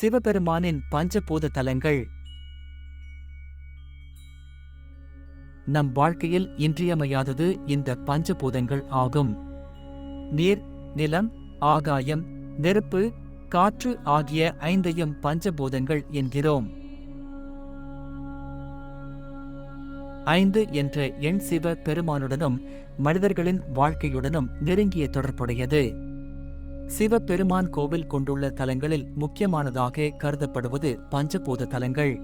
சிவபெருமானின் பஞ்சபூத தலங்கள். நம் வாழ்க்கையில் இன்றியமையாதது இந்த பஞ்சபூதங்கள் ஆகும். நீர் நிலம் ஆகாயம் நெருப்பு காற்று ஆகிய ஐந்தையும் பஞ்சபூதங்கள் என்கிறோம். ஐந்து என்ற எண் சிவ பெருமானுடனும் மனிதர்களின் வாழ்க்கையுடனும் நெருங்கிய தொடர்புடையது. சிவபெருமான் கோவில் கொண்டுள்ள தலங்களில் முக்கியமானதாக கருதப்படுவது பஞ்சபூத தலங்கள்.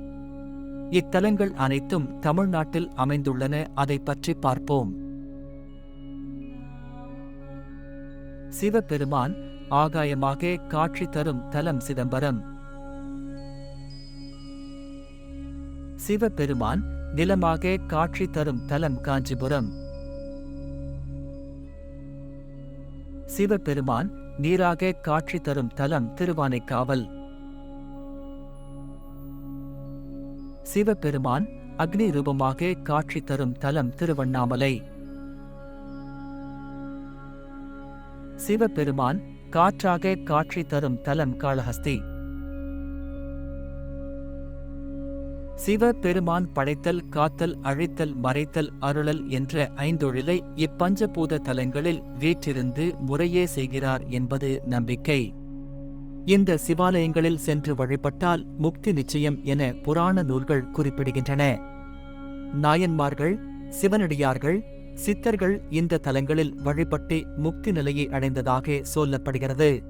இத்தலங்கள் அனைத்தும் தமிழ்நாட்டில் அமைந்துள்ளன அதை பற்றி பார்ப்போம். சிவபெருமான் ஆகாயமாக காட்சி தரும் தலம் சிதம்பரம். சிவபெருமான் நிலமாக காட்சி தரும் தலம் காஞ்சிபுரம். சிவபெருமான் நீராக காட்சி தரும் தலம் திருவானைக்காவல். சிவபெருமான் அக்னி ரூபமாக காட்சி தரும் தலம் திருவண்ணாமலை. சிவபெருமான் காற்றாக காட்சி தரும் தலம் காளஹஸ்தி. சிவ பெருமான் படைத்தல் காத்தல் அழைத்தல் மறைத்தல் அருளல் என்ற ஐந்தொழிலை இப்பஞ்சபூத தலங்களில் வீற்றிருந்து முறையே செய்கிறார் என்பது நம்பிக்கை. இந்த சிவாலயங்களில் சென்று வழிபட்டால் முக்தி நிச்சயம் என புராண நூல்கள் குறிப்பிடுகின்றன. நாயன்மார்கள் சிவனடியார்கள் சித்தர்கள் இந்த தலங்களில் வழிபட்டு முக்தி நிலையை அடைந்ததாக சொல்லப்படுகிறது.